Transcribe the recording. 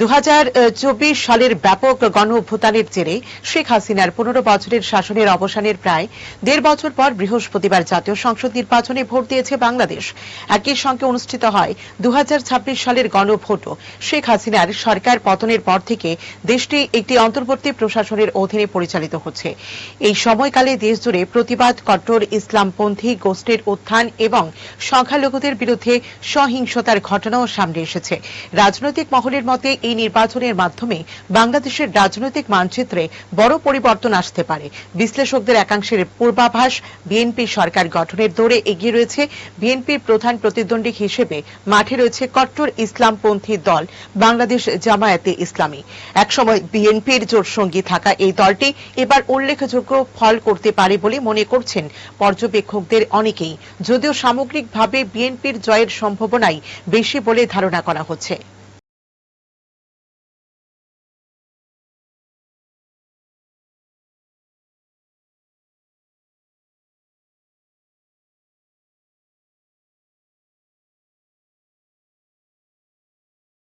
দু হাজার চব্বিশ সালের ব্যাপক গণ জেরে শেখ হাসিনার পনেরো বছরের শাসনের অবসানের প্রায় দেড় বছর পর বৃহস্পতিবার জাতীয় সংসদ নির্বাচনে ভোট দিয়েছে বাংলাদেশ। একই সঙ্গে অনুষ্ঠিত হয় দুহাজার ছাব্বিশ সালের গণভোটও শেখ হাসিনার সরকার পতনের পর থেকে দেশটি একটি অন্তর্বর্তী প্রশাসনের অধীনে পরিচালিত হচ্ছে। এই সময়কালে দেশজুড়ে প্রতিবাদ কট্টর ইসলামপন্থী গোষ্ঠীর উত্থান এবং সংখ্যালঘুদের বিরুদ্ধে সহিংসতার ঘটনাও সামনে এসেছে। রাজনৈতিক মহলের মতে এই নির্বাচনের মাধ্যমে বাংলাদেশের রাজনৈতিক মানচিত্রে বড় পরিবর্তন আসতে পারে। বিশ্লেষকদের একাংশের পূর্বাভাস বিএনপি সরকার গঠনের দৌড়ে এগিয়ে রয়েছে। বিএনপির প্রধান প্রতিদ্বন্দ্বী হিসেবে মাঠে রয়েছে কট্টর ইসলামপন্থী দল, বাংলাদেশ জামায়াতে ইসলামী। একসময় বিএনপির জোটসঙ্গী থাকা এই দলটি এবার উল্লেখযোগ্য ফল করতে পারে বলে মনে করছেন পর্যবেক্ষকদের অনেকেই। যদিও সামগ্রিকভাবে বিএনপির জয়ের সম্ভাবনাই বেশি বলে ধারণা করা হচ্ছে।